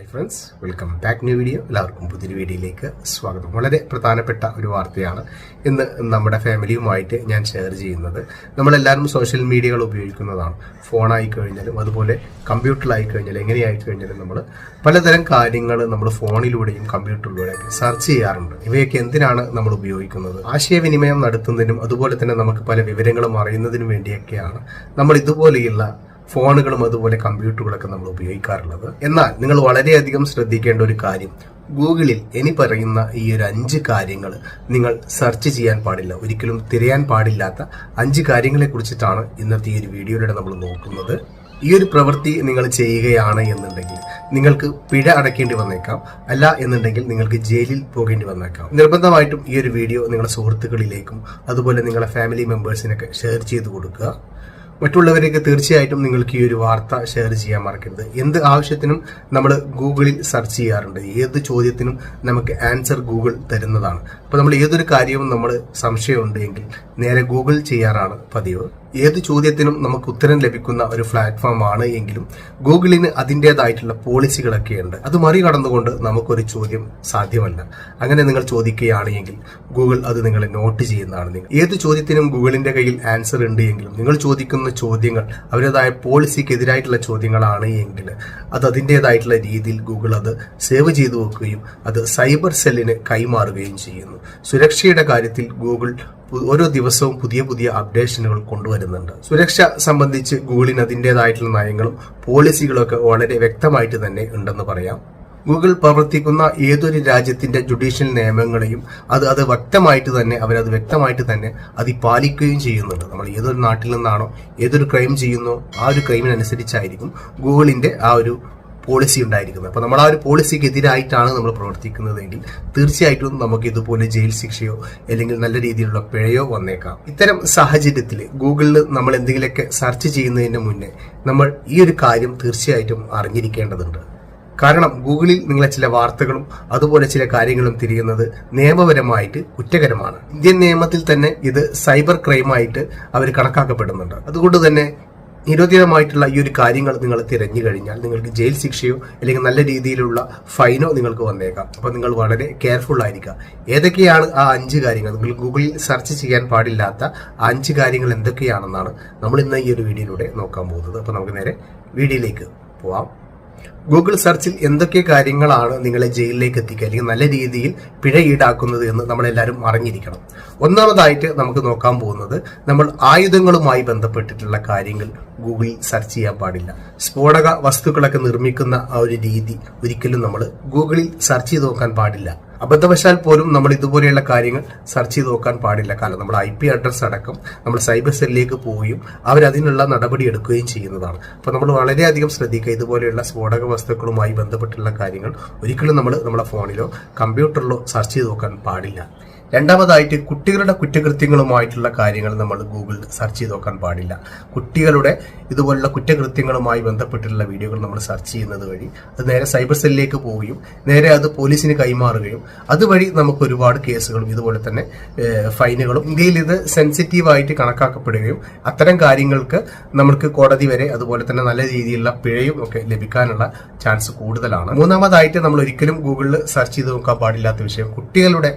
Hi friends welcome back new video എല്ലാവർക്കും പുതിയൊരു വീഡിയോയിലേക്ക് സ്വാഗതം. വളരെ പ്രധാനപ്പെട്ട ഒരു വാർത്തയാണ് ഇന്ന് നമ്മുടെ ഫാമിലിയുമായിട്ട് ഞാൻ ഷെയർ ചെയ്യുന്നത്. നമ്മളെല്ലാവരും സോഷ്യൽ മീഡിയകൾ ഉപയോഗിക്കുന്നതാണ്. ഫോണായി കഴിഞ്ഞാലും അതുപോലെ കമ്പ്യൂട്ടറിലായി കഴിഞ്ഞാലും എങ്ങനെയായി കഴിഞ്ഞാലും നമ്മൾ പലതരം കാര്യങ്ങൾ നമ്മൾ ഫോണിലൂടെയും കമ്പ്യൂട്ടറിലൂടെയും സെർച്ച് ചെയ്യാറുണ്ട്. ഇവയൊക്കെ എന്തിനാണ് നമ്മൾ ഉപയോഗിക്കുന്നത്? ആശയവിനിമയം നടത്തുന്നതിനും അതുപോലെ തന്നെ നമുക്ക് പല വിവരങ്ങളും അറിയുന്നതിനും വേണ്ടിയൊക്കെയാണ് നമ്മൾ ഇതുപോലെയുള്ള ഫോണുകളും അതുപോലെ കമ്പ്യൂട്ടറുകളൊക്കെ നമ്മൾ ഉപയോഗിക്കാറുള്ളത്. എന്നാൽ നിങ്ങൾ വളരെയധികം ശ്രദ്ധിക്കേണ്ട ഒരു കാര്യം ഗൂഗിളിൽ ഇനി പറയുന്ന ഈ ഒരു അഞ്ച് കാര്യങ്ങൾ നിങ്ങൾ സെർച്ച് ചെയ്യാൻ പാടില്ല. ഒരിക്കലും തിരയാൻ പാടില്ലാത്ത അഞ്ച് കാര്യങ്ങളെ കുറിച്ചിട്ടാണ് ഇന്നത്തെ ഈ ഒരു വീഡിയോയിലൂടെ നമ്മൾ നോക്കുന്നത്. ഈ ഒരു പ്രവൃത്തി നിങ്ങൾ ചെയ്യുകയാണ് എന്നുണ്ടെങ്കിൽ നിങ്ങൾക്ക് പിഴ അടയ്ക്കേണ്ടി വന്നേക്കാം. അല്ല എന്നുണ്ടെങ്കിൽ നിങ്ങൾക്ക് ജയിലിൽ പോകേണ്ടി വന്നേക്കാം. നിർബന്ധമായിട്ടും ഈ ഒരു വീഡിയോ നിങ്ങളുടെ സുഹൃത്തുക്കളിലേക്കും അതുപോലെ നിങ്ങളുടെ ഫാമിലി മെമ്പേഴ്സിനൊക്കെ ഷെയർ ചെയ്ത് കൊടുക്കുക. മറ്റുള്ളവരേക്ക് തീർച്ചയായിട്ടും നിങ്ങൾക്ക് ഈ ഒരു വാർത്ത ഷെയർ ചെയ്യാൻ മറക്കരുത്. എന്ത് ആവശ്യത്തിനും നമ്മൾ ഗൂഗിളിൽ സെർച്ച് ചെയ്യാറുണ്ട്. ഏത് ചോദ്യത്തിനും നമുക്ക് ആൻസർ ഗൂഗിൾ തരുന്നതാണ്. അപ്പോൾ നമ്മൾ ഏതൊരു കാര്യവും നമ്മൾ സംശയമുണ്ടെങ്കിൽ നേരെ ഗൂഗിൾ ചെയ്യാറാണ് പതിവ്. ഏത് ചോദ്യത്തിനും നമുക്ക് ഉത്തരം ലഭിക്കുന്ന ഒരു പ്ലാറ്റ്ഫോം ആണ് എങ്കിലും ഗൂഗിളിന് അതിന്റെതായിട്ടുള്ള പോളിസികളൊക്കെ ഉണ്ട് അത് മറികടന്നുകൊണ്ട് നമുക്കൊരു ചോദ്യം സാധ്യമല്ല. അങ്ങനെ നിങ്ങൾ ചോദിക്കുകയാണ് എങ്കിൽ ഗൂഗിൾ അത് നിങ്ങളെ നോട്ട് ചെയ്യുന്നതാണ്. നിങ്ങൾ ഏത് ചോദ്യത്തിനും ഗൂഗിളിന്റെ കയ്യിൽ ആൻസർ ഉണ്ട് എങ്കിലും നിങ്ങൾ ചോദിക്കുന്ന ചോദ്യങ്ങൾ അവരുടേതായ പോളിസിക്കെതിരായിട്ടുള്ള ചോദ്യങ്ങളാണ് എങ്കിൽ അത് അതിന്റെതായിട്ടുള്ള രീതിയിൽ ഗൂഗിൾ അത് സേവ് ചെയ്തു വെക്കുകയും അത് സൈബർ സെല്ലിന് കൈമാറുകയും ചെയ്യുന്നു. സുരക്ഷയുടെ കാര്യത്തിൽ ഗൂഗിൾ ഓരോ ദിവസവും പുതിയ പുതിയ അപ്ഡേഷനുകൾ കൊണ്ടുവരുന്നുണ്ട്. സുരക്ഷ സംബന്ധിച്ച് ഗൂഗിളിന് അതിന്റെതായിട്ടുള്ള നയങ്ങളും പോളിസികളൊക്കെ വളരെ വ്യക്തമായിട്ട് തന്നെ ഉണ്ടെന്ന് പറയാം. ഗൂഗിൾ പ്രവർത്തിക്കുന്ന ഏതൊരു രാജ്യത്തിന്റെ ജുഡീഷ്യൽ നിയമങ്ങളെയും അത് അത് വ്യക്തമായിട്ട് തന്നെ അവരത് വ്യക്തമായിട്ട് തന്നെ അത് പാലിക്കുകയും ചെയ്യുന്നുണ്ട്. നമ്മൾ ഏതൊരു നാട്ടിൽ നിന്നാണോ ഏതൊരു ക്രൈം ചെയ്യുന്നോ ആ ഒരു ക്രൈമിനനുസരിച്ചായിരിക്കും ഗൂഗിളിന്റെ ആ ഒരു പോളിസി ഉണ്ടായിരിക്കുന്നത്. അപ്പോൾ നമ്മൾ ആ ഒരു പോളിസിക്ക് എതിരായിട്ടാണ് നമ്മൾ പ്രവർത്തിക്കുന്നതെങ്കിൽ തീർച്ചയായിട്ടും നമുക്ക് ഇതുപോലെ ജയിൽ ശിക്ഷയോ അല്ലെങ്കിൽ നല്ല രീതിയിലുള്ള പിഴയോ വന്നേക്കാം. ഇത്തരം സാഹചര്യത്തിൽ ഗൂഗിളിൽ നമ്മൾ എന്തെങ്കിലുമൊക്കെ സെർച്ച് ചെയ്യുന്നതിന് മുന്നേ നമ്മൾ ഈ ഒരു കാര്യം തീർച്ചയായിട്ടും അറിഞ്ഞിരിക്കേണ്ടതുണ്ട്. കാരണം ഗൂഗിളിൽ നിങ്ങളെ ചില വാർത്തകളും അതുപോലെ ചില കാര്യങ്ങളും തിരിയുന്നത് നിയമപരമായിട്ട് കുറ്റകരമാണ്. ഇന്ത്യൻ നിയമത്തിൽ തന്നെ ഇത് സൈബർ ക്രൈമായിട്ട് അവർ കണക്കാക്കപ്പെടുന്നുണ്ട്. അതുകൊണ്ട് തന്നെ നിരോധിതമായിട്ടുള്ള ഈ ഒരു കാര്യങ്ങൾ നിങ്ങൾ തിരഞ്ഞു കഴിഞ്ഞാൽ നിങ്ങൾക്ക് ജയിൽ ശിക്ഷയോ അല്ലെങ്കിൽ നല്ല രീതിയിലുള്ള ഫൈനോ നിങ്ങൾക്ക് വന്നേക്കാം. അപ്പോൾ നിങ്ങൾ വളരെ കെയർഫുൾ ആയിരിക്കുക. ഏതൊക്കെയാണ് ആ അഞ്ച് കാര്യങ്ങൾ? നിങ്ങൾ ഗൂഗിളിൽ സെർച്ച് ചെയ്യാൻ പാടില്ലാത്ത അഞ്ച് കാര്യങ്ങൾ എന്തൊക്കെയാണെന്നാണ് നമ്മൾ ഇന്ന് ഈ ഒരു വീഡിയോയിലൂടെ നോക്കാൻ പോകുന്നത്. അപ്പോൾ നമുക്ക് നേരെ വീഡിയോയിലേക്ക് പോവാം. ഗൂഗിൾ സെർച്ചിൽ എന്തൊക്കെ കാര്യങ്ങളാണ് നിങ്ങളെ ജയിലിലേക്ക് എത്തിക്കുക അല്ലെങ്കിൽ നല്ല രീതിയിൽ പിഴ ഈടാക്കുന്നത് എന്ന് നമ്മളെല്ലാവരും അറിഞ്ഞിരിക്കണം. ഒന്നാമതായിട്ട് നമുക്ക് നോക്കാൻ പോകുന്നത് നമ്മൾ ആയുധങ്ങളുമായി ബന്ധപ്പെട്ടിട്ടുള്ള കാര്യങ്ങൾ ഗൂഗിളിൽ സെർച്ച് ചെയ്യാൻ പാടില്ല. സ്ഫോടക വസ്തുക്കളൊക്കെ നിർമ്മിക്കുന്ന ആ ഒരു രീതി ഒരിക്കലും നമ്മൾ ഗൂഗിളിൽ സെർച്ച് ചെയ്ത് നോക്കാൻ പാടില്ല. അബദ്ധവശാൽ പോലും നമ്മൾ ഇതുപോലെയുള്ള കാര്യങ്ങൾ സെർച്ച് ചെയ്ത് നോക്കാൻ പാടില്ല. കാരണം നമ്മൾ ഐ പി അഡ്രസ് അടക്കം നമ്മൾ സൈബർ സെല്ലിലേക്ക് പോവുകയും അവരതിനുള്ള നടപടി എടുക്കുകയും ചെയ്യുന്നതാണ്. അപ്പോൾ നമ്മൾ വളരെയധികം ശ്രദ്ധിക്കുക ഇതുപോലെയുള്ള സ്ഫോടക വസ്തുക്കളുമായി ബന്ധപ്പെട്ടുള്ള കാര്യങ്ങൾ ഒരിക്കലും നമ്മൾ നമ്മുടെ ഫോണിലോ കമ്പ്യൂട്ടറിലോ സെർച്ച് ചെയ്ത് നോക്കാൻ പാടില്ല. രണ്ടാമതായിട്ട് കുട്ടികളുടെ കുറ്റകൃത്യങ്ങളുമായിട്ടുള്ള കാര്യങ്ങൾ നമ്മൾ ഗൂഗിളിൽ സെർച്ച് ചെയ്ത് നോക്കാൻ പാടില്ല. കുട്ടികളുടെ ഇതുപോലുള്ള കുറ്റകൃത്യങ്ങളുമായി ബന്ധപ്പെട്ടിട്ടുള്ള വീഡിയോകൾ നമ്മൾ സെർച്ച് ചെയ്യുന്നത് വഴി അത് നേരെ സൈബർ സെല്ലിലേക്ക് പോവുകയും നേരെ അത് പോലീസിന് കൈമാറുകയും അതുവഴി നമുക്ക് ഒരുപാട് കേസുകളും ഇതുപോലെ തന്നെ ഫൈനുകളും ഇന്ത്യയിൽ ഇത് സെൻസിറ്റീവായിട്ട് കണക്കാക്കപ്പെടുകയും അത്തരം കാര്യങ്ങൾക്ക് നമുക്ക് കോടതി വരെ അതുപോലെ തന്നെ നല്ല രീതിയിലുള്ള പിഴയും ഒക്കെ ലഭിക്കാനുള്ള ചാൻസ് കൂടുതലാണ്. മൂന്നാമതായിട്ട് നമ്മൾ ഒരിക്കലും ഗൂഗിളിൽ സെർച്ച് ചെയ്ത് നോക്കാൻ പാടില്ലാത്ത വിഷയം കുട്ടികളുടെ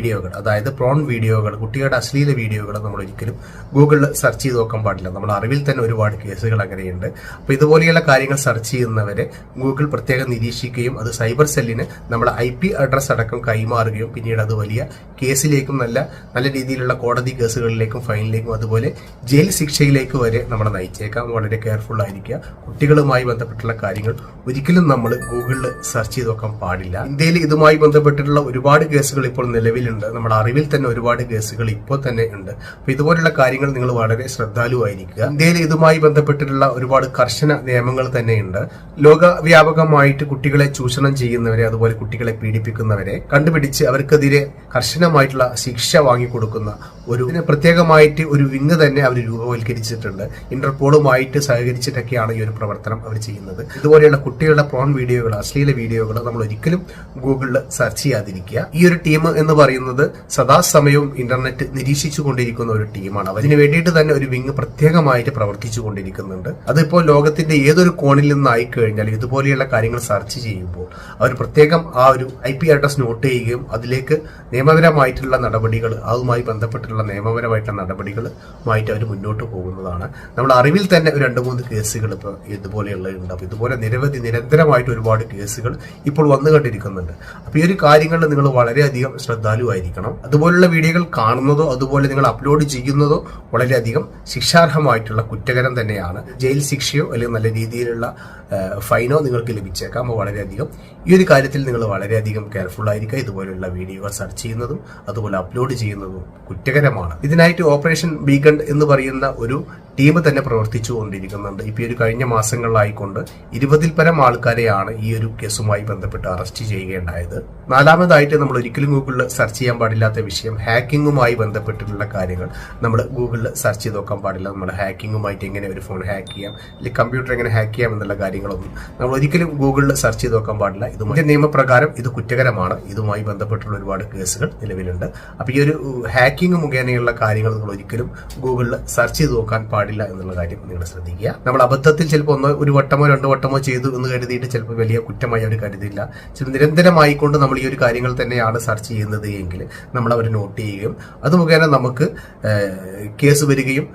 വീഡിയോകൾ അതായത് പ്രോൺ വീഡിയോകൾ കുട്ടികളുടെ അശ്ലീല വീഡിയോകൾ നമ്മൾ ഒരിക്കലും ഗൂഗിളിൽ സെർച്ച് ചെയ്ത് നോക്കാൻ പാടില്ല. നമ്മൾ അറിവിൽ തന്നെ ഒരുപാട് കേസുകൾ അങ്ങനെയുണ്ട്. അപ്പോൾ ഇതുപോലെയുള്ള കാര്യങ്ങൾ സെർച്ച് ചെയ്യുന്നവരെ ഗൂഗിൾ പ്രത്യേകം നിരീക്ഷിക്കുകയും അത് സൈബർ സെല്ലിന് നമ്മുടെ ഐ പി അഡ്രസ് അടക്കം കൈമാറുകയും പിന്നീട് അത് വലിയ കേസിലേക്കും നല്ല നല്ല രീതിയിലുള്ള കോടതി കേസുകളിലേക്കും ഫൈനിലേക്കും അതുപോലെ ജയിൽ ശിക്ഷയിലേക്ക് വരെ നമ്മളെ നയിച്ചേക്കാം. വളരെ കെയർഫുൾ ആയിരിക്കുക. കുട്ടികളുമായി ബന്ധപ്പെട്ടുള്ള കാര്യങ്ങൾ ഒരിക്കലും നമ്മൾ ഗൂഗിളിൽ സെർച്ച് ചെയ്ത് നോക്കാൻ പാടില്ല. ഇന്ത്യയിൽ ഇതുമായി ബന്ധപ്പെട്ടിട്ടുള്ള ഒരുപാട് കേസുകൾ ഇപ്പോൾ നിലവിലുണ്ട് നമ്മുടെ അറിവിൽ തന്നെ ഒരുപാട് കേസുകൾ ഇപ്പോൾ തന്നെ ഉണ്ട്. അപ്പൊ ഇതുപോലുള്ള കാര്യങ്ങൾ നിങ്ങൾ വളരെ ശ്രദ്ധാലുവായിരിക്കുക. ഇന്ത്യയിൽ ഇതുമായി ബന്ധപ്പെട്ടിട്ടുള്ള ഒരുപാട് കർശന നിയമങ്ങൾ തന്നെയുണ്ട്. ലോകവ്യാപകമായിട്ട് കുട്ടികളെ ചൂഷണം ചെയ്യുന്നവരെ അതുപോലെ കുട്ടികളെ പീഡിപ്പിക്കുന്നവരെ കണ്ടുപിടിച്ച് അവർക്കെതിരെ കർശനമായിട്ടുള്ള ശിക്ഷ വാങ്ങിക്കൊടുക്കുന്ന ഒരു പ്രത്യേകമായിട്ട് ഒരു വിങ് തന്നെ അവർ രൂപവൽക്കരിച്ചിട്ടുണ്ട്. ഇന്റർപോളുമായിട്ട് സഹകരിച്ചിട്ടൊക്കെയാണ് ഈ ഒരു പ്രവർത്തനം അവർ ചെയ്യുന്നത്. ഇതുപോലെയുള്ള കുട്ടികളുടെ പ്രോൺ വീഡിയോകൾ അശ്ലീല വീഡിയോകൾ നമ്മൾ ഒരിക്കലും ഗൂഗിളിൽ സെർച്ച് ചെയ്യാതിരിക്കുക. ഈ ഒരു ടീം എന്ന് പറയുന്നത് പറയുന്നത് സദാസമയവും ഇന്റർനെറ്റ് നിരീക്ഷിച്ചു കൊണ്ടിരിക്കുന്ന ഒരു ടീമാണ് അതിന് വേണ്ടിയിട്ട് തന്നെ ഒരു വിങ് പ്രത്യേകമായിട്ട് പ്രവർത്തിച്ചു കൊണ്ടിരിക്കുന്നുണ്ട് അതിപ്പോൾ ലോകത്തിന്റെ ഏതൊരു കോണിൽ നിന്നായി കഴിഞ്ഞാൽ ഇതുപോലെയുള്ള കാര്യങ്ങൾ സെർച്ച് ചെയ്യുമ്പോൾ അവർ പ്രത്യേകം ആ ഒരു ഐ പി അഡ്രസ് നോട്ട് ചെയ്യുകയും അതിലേക്ക് നിയമപരമായിട്ടുള്ള നടപടികൾ അതുമായി ബന്ധപ്പെട്ടുള്ള നിയമപരമായിട്ടുള്ള നടപടികളുമായിട്ട് അവർ മുന്നോട്ട് പോകുന്നതാണ്. നമ്മൾ അറിവിൽ തന്നെ ഒരു രണ്ട് മൂന്ന് കേസുകൾ ഇപ്പോൾ ഇതുപോലെയുള്ളതുണ്ട് അപ്പോൾ ഇതുപോലെ നിരവധി നിരന്തരമായിട്ട് ഒരുപാട് കേസുകൾ ഇപ്പോൾ വന്നു കണ്ടിരിക്കുന്നുണ്ട് അപ്പോൾ ഈ ഒരു കാര്യങ്ങളിൽ നിങ്ങൾ വളരെയധികം ശ്രദ്ധാലുവായിരിക്കണം അതുപോലുള്ള വീഡിയോകൾ കാണുന്നതോ അതുപോലെ നിങ്ങൾ അപ്ലോഡ് ചെയ്യുന്നതോ വളരെയധികം ശിക്ഷാർഹമായിട്ടുള്ള കുറ്റകരം തന്നെയാണ്. ജയിൽ ശിക്ഷയോ അല്ലെങ്കിൽ നല്ല രീതിയിലുള്ള ഫൈനോ നിങ്ങൾക്ക് ലഭിച്ചേക്കാം. വളരെയധികം ഈ ഒരു കാര്യത്തിൽ നിങ്ങൾ വളരെയധികം കെയർഫുൾ ആയിരിക്കുക. ഇതുപോലെയുള്ള വീഡിയോകൾ സെർച്ച് ചെയ്യുന്നതും അതുപോലെ അപ്ലോഡ് ചെയ്യുന്നതും കുറ്റകരമാണ്. ഇതിനായിട്ട് ഓപ്പറേഷൻ ബീഗണ്ട് എന്ന് പറയുന്ന ഒരു ടീം തന്നെ പ്രവർത്തിച്ചു കൊണ്ടിരിക്കുന്നുണ്ട് ഇപ്പോൾ ഈ ഒരു കഴിഞ്ഞ മാസങ്ങളിലായിക്കൊണ്ട് ഇരുപതിൽ പരം ആൾക്കാരെയാണ് ഈ ഒരു കേസുമായി ബന്ധപ്പെട്ട് അറസ്റ്റ് ചെയ്യുകയുണ്ടായത്. നാലാമതായിട്ട് നമ്മൾ ഒരിക്കലും ഗൂഗിളിൽ സെർച്ച് ചെയ്യാൻ പാടില്ലാത്ത വിഷയം. ഹാക്കിങ്ങുമായി ബന്ധപ്പെട്ടിട്ടുള്ള കാര്യങ്ങൾ നമ്മൾ ഗൂഗിളിൽ സെർച്ച് ചെയ്ത് നോക്കാൻ പാടില്ല. നമ്മൾ ഹാക്കിങ്ങുമായിട്ട് എങ്ങനെ ഒരു ഫോൺ ഹാക്ക് ചെയ്യാം? അല്ലെങ്കിൽ കമ്പ്യൂട്ടർ എങ്ങനെ ഹാക്ക് ചെയ്യാം എന്നുള്ള കാര്യങ്ങളൊന്നും നമ്മൾ ഒരിക്കലും ഗൂഗിളിൽ സെർച്ച് ചെയ്ത് നോക്കാൻ പാടില്ല. ഇതുമായി നിയമപ്രകാരം ഇത് കുറ്റകരമാണ്. ഇതുമായി ബന്ധപ്പെട്ടുള്ള ഒരുപാട് കേസുകൾ നിലവിലുണ്ട്. അപ്പോൾ ഈ ഒരു ഹാക്കിംഗ് മുഖേനയുള്ള കാര്യങ്ങൾ നിങ്ങൾ ഒരിക്കലും ഗൂഗിളിൽ സെർച്ച് ചെയ്ത് നോക്കാൻ പാടില്ല എന്നുള്ള കാര്യം നിങ്ങൾ ശ്രദ്ധിക്കുക. നമ്മൾ അബദ്ധത്തിൽ ചിലപ്പോൾ ഒന്ന് ഒരു വട്ടമോ രണ്ട് വട്ടമോ ചെയ്തു എന്ന് കരുതിയിട്ട് ചിലപ്പോൾ വലിയ കുറ്റമായി അവർ കരുതില്ല. ചിലപ്പോൾ നിരന്തരമായിക്കൊണ്ട് നമ്മൾ ഈ ഒരു കാര്യങ്ങൾ തന്നെയാണ് സെർച്ച് ചെയ്യുന്നത് എങ്കിൽ നമ്മൾ അവർ നോട്ട് ചെയ്യുകയും അത് മുഖേന നമുക്ക് കേസ് വരികയും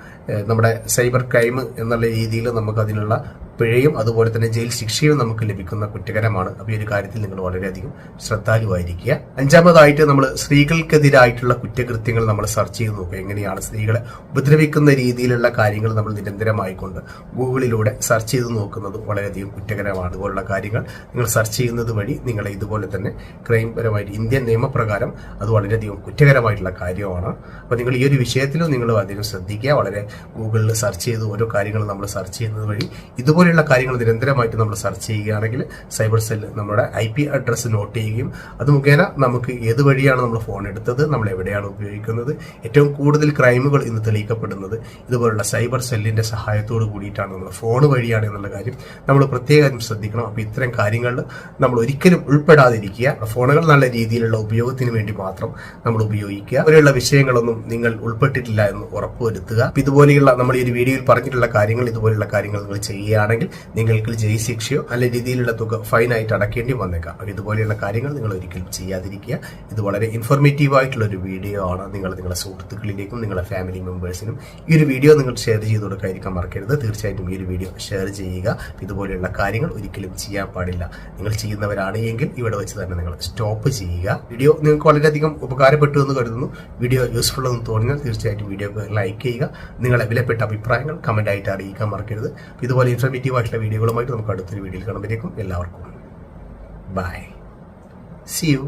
നമ്മുടെ സൈബർ ക്രൈം എന്നുള്ള രീതിയിൽ നമുക്ക് അതിനുള്ള പിഴയും അതുപോലെ തന്നെ ജയിൽ ശിക്ഷയും നമുക്ക് ലഭിക്കുന്ന കുറ്റകരമാണ്. അപ്പോൾ ഈ ഒരു കാര്യത്തിൽ നിങ്ങൾ വളരെയധികം ശ്രദ്ധാലുവായിരിക്കുക. അഞ്ചാമതായിട്ട് നമ്മൾ സ്ത്രീകൾക്കെതിരായിട്ടുള്ള കുറ്റകൃത്യങ്ങൾ നമ്മൾ സെർച്ച് ചെയ്ത് നോക്കുക. എങ്ങനെയാണ് സ്ത്രീകളെ ഉപദ്രവിക്കുന്ന രീതിയിലുള്ള കാര്യങ്ങൾ നമ്മൾ നിരന്തരമായിക്കൊണ്ട് ഗൂഗിളിലൂടെ സെർച്ച് ചെയ്ത് നോക്കുന്നത് വളരെയധികം കുറ്റകരമാണ്. അതുപോലുള്ള കാര്യങ്ങൾ നിങ്ങൾ സെർച്ച് ചെയ്യുന്നത് വഴി നിങ്ങളെ ഇതുപോലെ തന്നെ ക്രൈംപരമായിട്ട് ഇന്ത്യൻ നിയമപ്രകാരം അത് വളരെയധികം കുറ്റകരമായിട്ടുള്ള കാര്യമാണ്. അപ്പോൾ നിങ്ങൾ ഈ ഒരു വിഷയത്തിലും നിങ്ങൾ അധികം ശ്രദ്ധിക്കുക. വളരെ ഗൂഗിളിൽ സെർച്ച് ചെയ്ത് ഓരോ കാര്യങ്ങൾ നമ്മൾ സെർച്ച് ചെയ്യുന്നത് വഴി ഇതുപോലെയുള്ള കാര്യങ്ങൾ നിരന്തരമായിട്ട് നമ്മൾ സെർച്ച് ചെയ്യുകയാണെങ്കിൽ സൈബർ സെൽ നമ്മുടെ ഐ പി അഡ്രസ്സ് നോട്ട് ചെയ്യുകയും അത് മുഖേന നമുക്ക് ഏത് വഴിയാണ് നമ്മൾ ഫോൺ എടുത്തത് നമ്മൾ എവിടെയാണ് ഉപയോഗിക്കുന്നത് ഏറ്റവും കൂടുതൽ ക്രൈമുകൾ ഇന്ന് തെളിയിക്കപ്പെടുന്നത് ഇതുപോലുള്ള സൈബർ സെല്ലിന്റെ സഹായത്തോട് കൂടിയിട്ടാണ് നമ്മൾ ഫോൺ വഴിയാണ് എന്നുള്ള കാര്യം നമ്മൾ പ്രത്യേകം ശ്രദ്ധിക്കണം. അപ്പോൾ ഇത്തരം കാര്യങ്ങളിൽ നമ്മൾ ഒരിക്കലും ഉൾപ്പെടാതിരിക്കുക. ഫോണുകൾ നല്ല രീതിയിലുള്ള ഉപയോഗത്തിന് വേണ്ടി മാത്രം നമ്മൾ ഉപയോഗിക്കുക. അവരെയുള്ള വിഷയങ്ങളൊന്നും നിങ്ങൾ ഉൾപ്പെട്ടിട്ടില്ല എന്ന് ഉറപ്പുവരുത്തുക. ഇതുപോലെയുള്ള നമ്മൾ ഈ ഒരു വീഡിയോയിൽ പറഞ്ഞിട്ടുള്ള കാര്യങ്ങൾ ഇതുപോലെയുള്ള കാര്യങ്ങൾ നിങ്ങൾ ചെയ്യുകയാണെങ്കിൽ നിങ്ങൾക്ക് ജയിൽ ശിക്ഷയോ നല്ല രീതിയിലുള്ള തുക ഫൈനായിട്ട് അടക്കേണ്ടി വന്നേക്കാം. ഇതുപോലെയുള്ള കാര്യങ്ങൾ നിങ്ങൾ ഒരിക്കലും ചെയ്യാതിരിക്കുക. ഇത് വളരെ ഇൻഫോർമേറ്റീവ് ആയിട്ടുള്ള ഒരു വീഡിയോ ആണ്. നിങ്ങൾ നിങ്ങളുടെ സുഹൃത്തുക്കളിലേക്കും നിങ്ങളുടെ ഫാമിലി മെമ്പേഴ്സിനും ഈ ഒരു വീഡിയോ നിങ്ങൾ ഷെയർ ചെയ്ത് കൊടുക്കാതിരിക്കാൻ മറക്കരുത്. തീർച്ചയായിട്ടും ഈ ഒരു വീഡിയോ ഷെയർ ചെയ്യുക. ഇതുപോലെയുള്ള കാര്യങ്ങൾ ഒരിക്കലും ചെയ്യാൻ പാടില്ല. നിങ്ങൾ ചെയ്യുന്നവരാണ് എങ്കിൽ ഇവിടെ വെച്ച് തന്നെ നിങ്ങൾ സ്റ്റോപ്പ് ചെയ്യുക. വീഡിയോ നിങ്ങൾക്ക് വളരെയധികം ഉപകാരപ്പെട്ടു എന്ന് കരുതുന്നു. വീഡിയോ യൂസ്ഫുൾ എന്ന് തോന്നിയാൽ തീർച്ചയായിട്ടും വീഡിയോ ലൈക്ക് ചെയ്യുക. നിങ്ങളെ വിലപ്പെട്ട അഭിപ്രായങ്ങൾ കമന്റ് ആയിട്ട് അറിയിക്കാൻ മറക്കരുത്. ഇതുപോലെ ഇൻഫർമേറ്റീവ് ആയിട്ടുള്ള വീഡിയോകളുമായിട്ട് നമുക്ക് അടുത്തൊരു വീഡിയോയിൽ കാണുമ്പോഴേക്കും എല്ലാവർക്കും ബൈ. C U